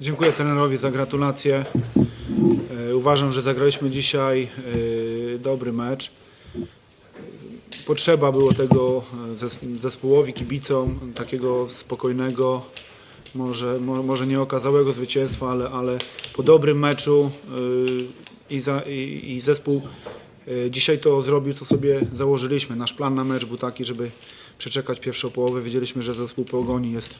Dziękuję trenerowi za gratulacje. E, Uważam, że zagraliśmy dzisiaj e, dobry mecz. Potrzeba było tego e, zes- zespołowi, kibicom, takiego spokojnego, może, mo- może nie okazałego zwycięstwa, ale, ale po dobrym meczu i, za, i, i zespół dzisiaj to zrobił, co sobie założyliśmy. Nasz plan na mecz był taki, żeby przeczekać pierwszą połowę. Wiedzieliśmy, że zespół Pogoni jest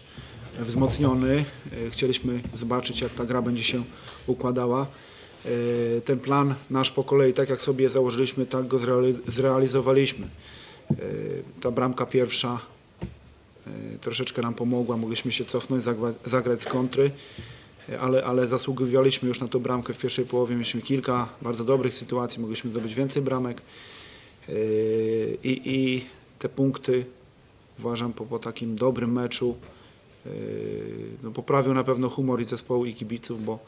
wzmocniony. E, Chcieliśmy zobaczyć, jak ta gra będzie się układała. E, Ten plan nasz po kolei, tak jak sobie założyliśmy, tak go zreali- zrealizowaliśmy. E, Ta bramka pierwsza troszeczkę nam pomogła, mogliśmy się cofnąć, zagrać z kontry, ale, ale zasługiwaliśmy już na tą bramkę w pierwszej połowie. Mieliśmy kilka bardzo dobrych sytuacji, mogliśmy zdobyć więcej bramek i, i te punkty uważam po, po takim dobrym meczu no, poprawił na pewno humor i zespołu i kibiców, bo,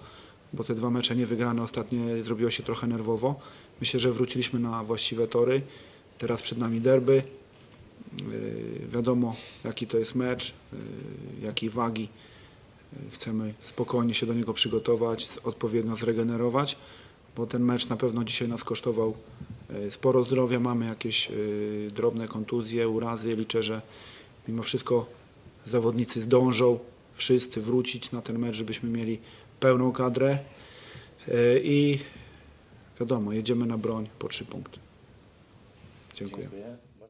bo te dwa mecze niewygrane ostatnie zrobiło się trochę nerwowo. Myślę, że wróciliśmy na właściwe tory. Teraz przed nami derby. Yy, Wiadomo, jaki to jest mecz, yy, jakiej wagi. Yy, Chcemy spokojnie się do niego przygotować, odpowiednio zregenerować, bo ten mecz na pewno dzisiaj nas kosztował yy, sporo zdrowia. Mamy jakieś yy, drobne kontuzje, urazy. Liczę, że mimo wszystko zawodnicy zdążą wszyscy wrócić na ten mecz, żebyśmy mieli pełną kadrę E, i wiadomo, jedziemy na broń po trzy punkty. Dziękuję. Dziękuję.